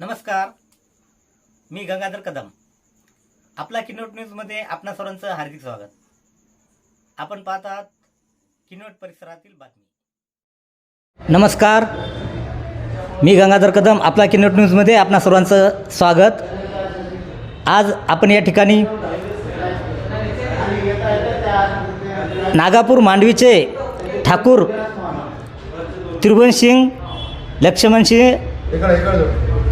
नमस्कार. मी गंगाधर कदम. आपला किनोट न्यूजमध्ये आपणा सर्वांचं हार्दिक स्वागत. आपण पाहत आहात किनोट परिसरातील बातमी. नमस्कार. मी गंगाधर कदम आपला किनोट न्यूजमध्ये आपणा सर्वांचं स्वागत. आज आपण या ठिकाणी नागापूर मांडवीचे ठाकूर त्रिभुवनसिंग लक्ष्मणसिंह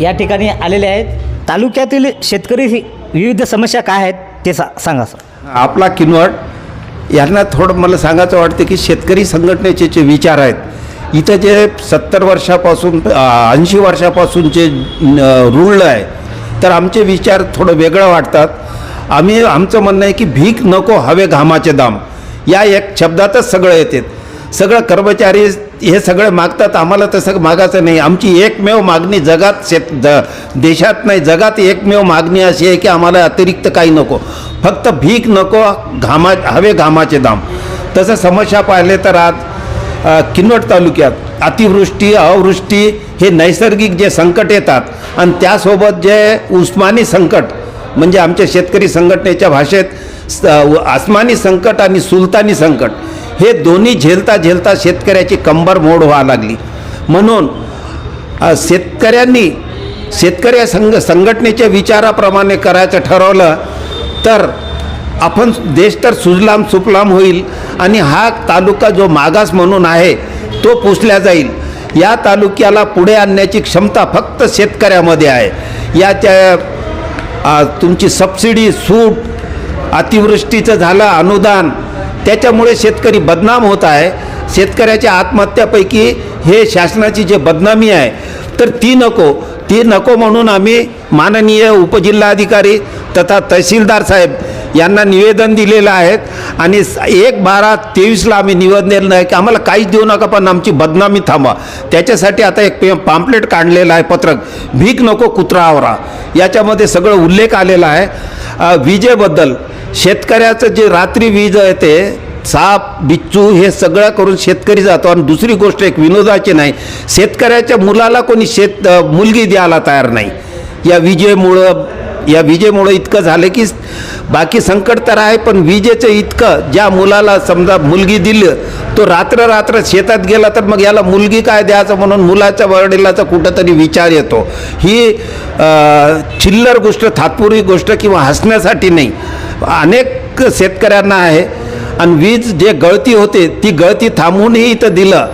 या ठिकाणी आलेले आहेत. तालुक्यातील शेतकरी विविध समस्या काय आहेत ते सा सांगा सर. आपला किनवट यांना थोडं मला सांगायचं वाटतं की शेतकरी संघटनेचे जे विचार आहेत इथं जे सत्तर वर्षापासून ऐंशी वर्षापासून जे रुळलं आहे तर आमचे विचार थोडं वेगळं वाटतात. आम्ही आमचं म्हणणं आहे की भीक नको हवे घामाचे दाम. या एक शब्दातच सगळं येते सगळं कर्मचारी हे सगळं मागतात आम्हाला तसं मागायचं नाही. आमची एकमेव मागणी जगात शेत ज देशात नाही जगात एकमेव मागणी अशी आहे की आम्हाला अतिरिक्त काही नको. फक्त भीक नको घामा हवे घामाचे दाम. तसं समस्या पाहिले तर आज किन्नट किनवट तालुक्यात अतिवृष्टी अवृष्टी हे नैसर्गिक जे संकट येतात आणि त्यासोबत जे उस्मानी संकट म्हणजे आमच्या शेतकरी संघटनेच्या भाषेत आसमानी संकट आणि सुलतानी संकट हे दोन्ही झेलता झेलता शेतकऱ्याची कंबर मोड व्हायला लागली. म्हणून शेतकऱ्यांनी शेतकऱ्या संघ संघटनेच्या विचाराप्रमाणे करायचं ठरवलं तर आपण देश तर सुजलाम सुफलाम होईल आणि हा तालुका जो मागास म्हणून आहे तो पुसल्या जाईल. या तालुक्याला पुढे आणण्याची क्षमता फक्त शेतकऱ्यामध्ये आहे. या त्या तुमची सबसिडी सूट अतिवृष्टीचं झालं अनुदान त्याच्यामुळे शेतकरी बदनाम होत आहे. शेतकऱ्याच्या आत्महत्यापैकी हे शासनाची जे बदनामी आहे तर ती नको. ती नको म्हणून आम्ही माननीय उपजिल्हाधिकारी तथा तहसीलदार साहेब यांना निवेदन दिलेलं आहे आणि एक बारा तेवीसला आम्ही निवेदन दिलं आहे की आम्हाला काहीच देऊ नका पण आमची बदनामी थांबवा. त्याच्यासाठी आता एक पाम्पलेट काढलेलं आहे पत्रक भीक नको कुत्रा आवरा. याच्यामध्ये सगळं उल्लेख आलेला आहे. विजेबद्दल शेतकऱ्याचं जे रात्री वीज येते साप बिच्चू हे सगळं करून शेतकरी जातो. आणि दुसरी गोष्ट एक विनोदाची नाही. शेतकऱ्याच्या मुलाला कोणी शेत मुलगी द्यायला तयार नाही. या विजेमुळं या विजेमुळं इतकं झालं की बाकी संकट तर आहे पण विजेचं इतकं ज्या मुलाला समजा मुलगी दिलं तो रात्र रात्र शेतात गेला तर मग याला मुलगी काय द्यायचं म्हणून मुलाच्या वडिलाचा कुठंतरी विचार येतो. ही चिल्लर गोष्ट थातपुरी गोष्ट किंवा हसण्यासाठी नाही. अनेक शेतकऱ्यांना आहे. आणि वीज जे गळती होते ती गळती थांबवूनही इथं दिलं.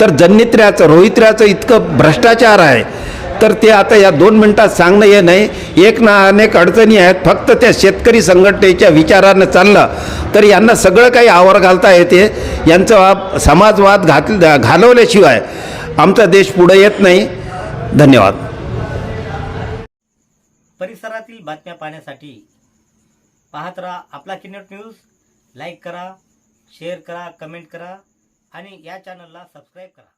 तर जन्नित्र्याचं रोहित्र्याचं इतकं भ्रष्टाचार आहे. तर ते आता या दोन मिनटात सांगणं हे नाही. एक ना अनेक अडचणी आहेत. फक्त त्या शेतकरी संघटनेच्या विचारानं चाललं. तर यांना सगळं काही आवर घालता येते. यांचा समाजवाद घात घालवल्याशिवाय आमचा देश पुढे येत नाही. धन्यवाद. परिसरातील बातम्या पाहण्यासाठी पाहत राहा आपला किनट न्यूज. लाईक करा शेअर करा कमेंट करा आणि या चॅनलला सबस्क्राईब करा.